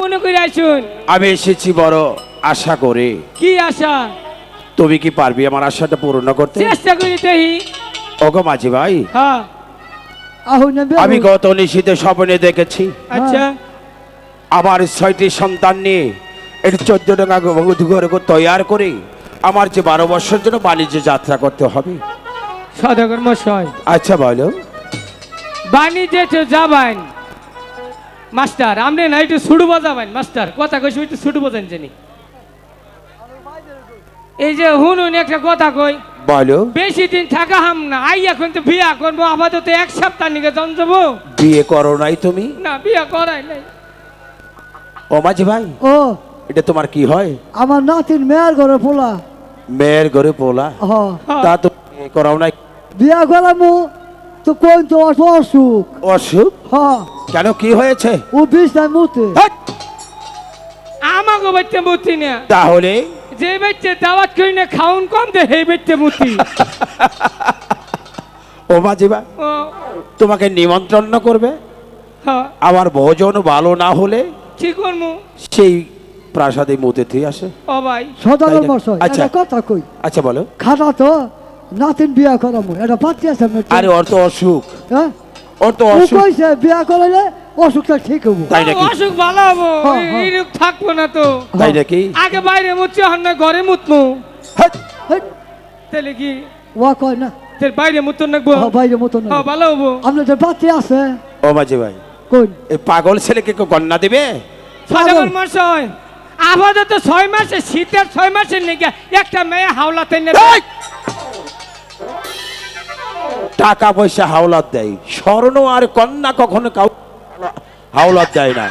মনে করে আসুন। আমি এসেছি বড় আশা করে। কি আশা? তুমি কি পারবি আমার আশাটা পূর্ণ করতে? চেষ্টা করি দেখি। ওগো মাঝি ভাই হ্যাঁ। আহো নেবে আমি গত নিশীতে স্বপ্নে দেখেছি। আচ্ছা। আমার ছয়টি সন্তান নিয়ে এটি চোদ্দ টাকা ঘরে তৈয়ার করে আমার যে বারো বছর জন্য বাণিজ্য যাত্রা করতে হবে। সদাগর মশাই। আচ্ছা বলো। বাণিজ্যে তো যাবেন। মাস্টার আপনি না একটু সুড়ু বাজাবেন মাস্টার। কথা কইছি একটু সুড়ু বাজান জানি এই যে হুনুন একটা কথা কই। বলো। বেশি দিন থাকা হাম না আই এখন তো বিয়া করব আপাতত এক সপ্তাহ নিকে জন যাব বিয়ে করো নাই তুমি? না বিয়া করাই নাই। ও মাঝি ভাই ও। এটা তোমার কি হয়? আমার নাতিন মেয়ের ঘরে পোলা। মেয়ের ঘরে পোলা? হ্যাঁ। তা তো বিয়ে করাও নাই। বিয়া করামু। তো কোন তো অসুখ? অসুখ? হ। কেন কি হয়েছে? ও মুতে। হাট! আমাকে বাচ্চা মুতি না। তাহলে? যে বাচ্চা দাওয়াত করি না খাউন কম দে সেই বাচ্চা মুতি। ও ও। তোমাকে নিমন্ত্রণ করবে? হ্যাঁ আমার ভোজন ভালো না হলে কি করব সেই প্রাসাদে মুতে থেকে আসে। ও ভাই। সদাগর মশাই আচ্ছা। কথা কই। আচ্ছা বলো। খাটা তো নাতিন বিয়া করামু। এটা পাত্রী আছে। আরে ওর তো অসুখ। হ্যাঁ? ওর তো অসুখ। কইছে বিয়া করাইলে অসুখটা ঠিক হব। তাই নাকি? অসুখ ভালো হব। হ্যাঁ, হ্যাঁ। এইরূপ থাকব না তো। তাই নাকি? আগে বাইরে মুচ্ছি হন না ঘরে মুতমু। তাহলে কি? ওয়া কয় না। তোর বাইরে মুতন নাকবো হ, বাইরে মতো না হ্যাঁ ভালো হব। আপনাদের পাত্রী আছে ও মাঝি ভাই কোন? এই পাগল ছেলেকে কেউ কন্যা দেবে? সদাগর মশাই আপাতত ছয় মাসে শীতের ছয় মাসের লেগে একটা মেয়ে হাওলাতে নেবে। এই! টাকা পয়সা হাওলাত দেয়। স্বর্ণ আর কন্যা কখনো কাউ হাওলাত দেয় না।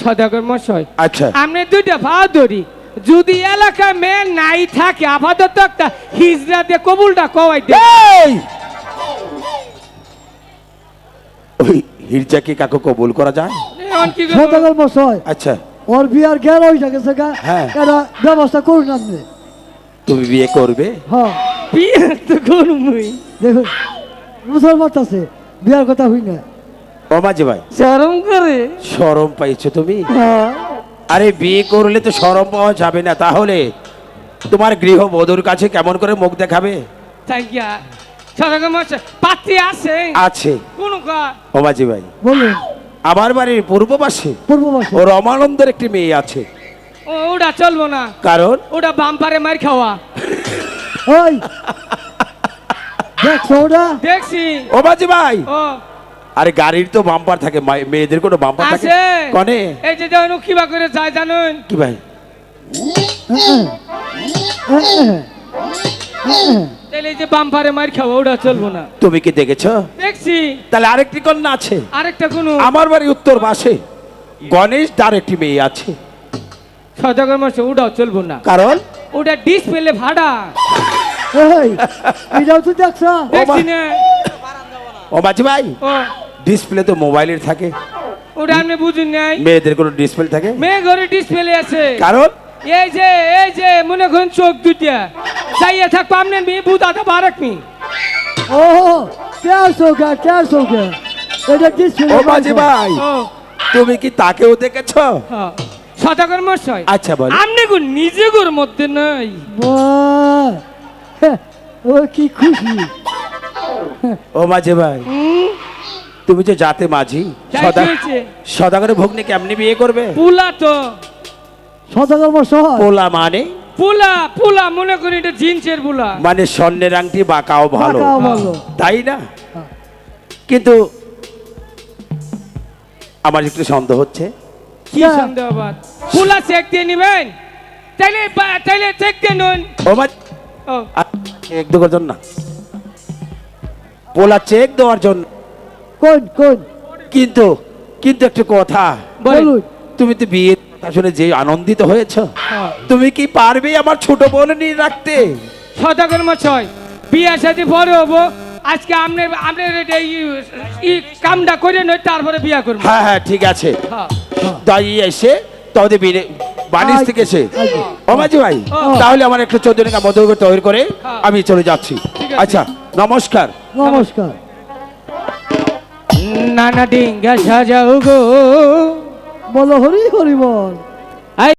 সদাগর মশাই আচ্ছা। আপনি দুইটা ভাও ধরি। যদি এলাকায় মেয়ে নাই থাকে আপাতত একটা হিজড়া দিয়ে কবুলটা কওয়াই দে এই! ওই হিরজাকে কাকু কবুল করা যায়? কি? সদাগর মশাই আচ্ছা। ওর বিয়ার গেল ওই জায়গা গা। হ্যাঁ। এটা ব্যবস্থা করুন আপনি। তুমি বিয়ে করবে? হ্যাঁ। বিয়ে তো করবই দেখুন মুসলমান আছে বিয়ার কথা হই না। ও মাঝি ভাই। শরম করে? সরম পাইছো তুমি? হ্যাঁ। আরে বিয়ে করলে তো সরম পাওয়া যাবে না তাহলে তোমার গৃহবধূর কাছে কেমন করে মুখ দেখাবে? তাই গিয়া আছে। আছে। কোন ও ভাই। বলুন। আমার বাড়ির পূর্ব পাশে পূর্ব মাসে ও রমানন্দের একটি মেয়ে আছে। ও ওটা চলবো না। কারণ? ওটা বাম্পারে মার খাওয়া। ওই দেখছ ওটা দেখছি। ও মাঝি ভাই ও। আরে গাড়ির তো বাম্পার থাকে মেয়েদের কোনো বাম্পার থাকে? কনে? এই যে যেমন কিবা করে যায় জানুন। কি ভাই? তাহলে যে বাম্পারে মার খাওয়া ওটা চলবো না। তুমি কি দেখেছ? দেখছি। তাহলে আরেকটি কন্যা আছে। আরেকটা কোনো? আমার বাড়ি উত্তর পাশে। গণেশ তার একটি মেয়ে আছে। সদাগর মাসে ওটাও চলবো না। কারণ? ওটা ডিসপ্লে ভাড়া। এই এটাও তো দেখছ। দেখছি না। ও মাঝি ভাই ও। ডিসপ্লে তো মোবাইলের থাকে। ওটা আপনি বুঝুন নাই। মেয়েদের কোনো ডিসপ্লে থাকে? মেয়ে ঘরে ডিসপ্লে আছে। কারণ? এই যে এই যে মনে করেন চোখ দুটা চাইয়ে থাকব আপনার মেয়ে বুদাটা বারাক মি ও চারশো কে চারশো কে এটা ডিসপ্লে ও মাঝি ভাই তুমি কি তাকেও দেখেছ? হ্যাঁ সদাগর মশাই। আচ্ছা বল। আপনি গো নিজে গোর মধ্যে নাই। বাহ! হ্যাঁ, ও কি খুশি। ও মাঝি ভাই তুমি যে জাতে মাঝি সদা ভগ্নি কেমনি বিয়ে করবে? পুলা তো। সদাগর মশাই পোলা মানে? পুলা পুলা মনে করি এটা জিন্সের পুলা। মানে স্বর্ণের আংটি বাঁকাও ভালো। তাই না? হ্যাঁ। কিন্তু আমার একটু সন্দেহ হচ্ছে। কি হ্যাঁ। সন্দেহ পুলা চেক দিয়ে নিবেন? তাইলে বা- তাইলে চেক দিয়ে নুন। ও মা ও। চেক দেওয়ার জন্য। পোলা চেক দেওয়ার জন্য। কোন কোন? কিন্তু কিন্তু একটা কথা। বলুন। তুমি তো বিয়ে আসলে যে আনন্দিত হয়েছ হ্যাঁ। তুমি কি পারবে আমার ছোট বোন নিয়ে রাখতে? সদাগর মশাই বিয়ে সাথে পরে হব। আজকে আপনি আপনার এটা ই- ই কামটা করে নয় তারপরে বিয়া করব। হ্যাঁ হ্যাঁ ঠিক আছে। হ্যাঁ তাই এসে তবে বিয়ে বানিস থেকে এসে অমাজি ভাই তাহলে আমার একটা চোদ্দ টাকা মধুর করে তৈরি করে হ্যাঁ। আমি চলে যাচ্ছি। আচ্ছা নমস্কার। নমস্কার। নানা ডিঙ্গা সাজাও গো। বলো হরি হরি বল।